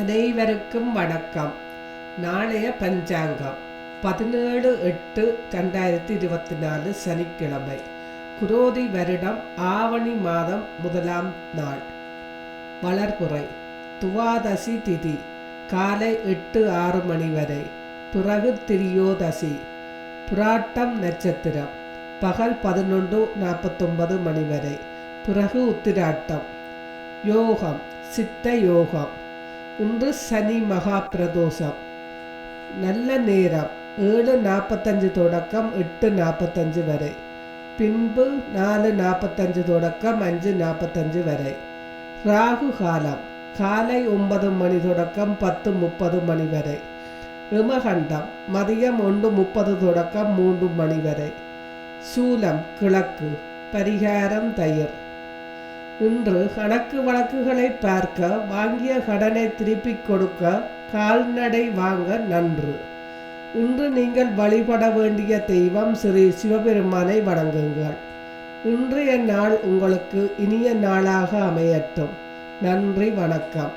அனைவருக்கும் வணக்கம். நாளைய பஞ்சாங்கம். பதினேழு எட்டு ரெண்டாயிரத்தி இருபத்தி நாலு சனிக்கிழமை. குரோதி வருடம் ஆவணி மாதம் முதலாம் நாள். வளர்புறை துவாதசி திதி. காலை எட்டு ஆறு மணி வரை. பிறகு திரியோதசி. புராட்டம் நட்சத்திரம். பகல் பதினொன்று நாற்பத்தொன்பது மணி வரை. பிறகு உத்திராட்டம். யோகம். சித்த யோகம். இன்று சனி மகா பிரதோஷம். நல்ல நேரம். ஏழு நாற்பத்தஞ்சு தொடக்கம் எட்டு நாற்பத்தஞ்சு வரை. பின்பு நாலு நாற்பத்தஞ்சு தொடக்கம் அஞ்சு நாற்பத்தஞ்சு வரை. ராகு காலம். காலை ஒன்பது மணி தொடக்கம் பத்து முப்பது மணி வரை. இமகண்டம் மதியம் ஒன்று முப்பது தொடக்கம் மூன்று மணி வரை. சூலம் கிழக்கு. பரிகாரம் தயிர். இன்று கணக்கு வழக்குகளை பார்க்க வாங்கிய கடனை திருப்பிக் கொடுக்க கால்நடை வாங்க நன்று. இன்று நீங்கள் வழிபட வேண்டிய தெய்வம் ஸ்ரீ சிவபெருமானை வணங்குங்கள். இன்றைய நாள் உங்களுக்கு இனிய நாளாக அமையட்டும். நன்றி வணக்கம்.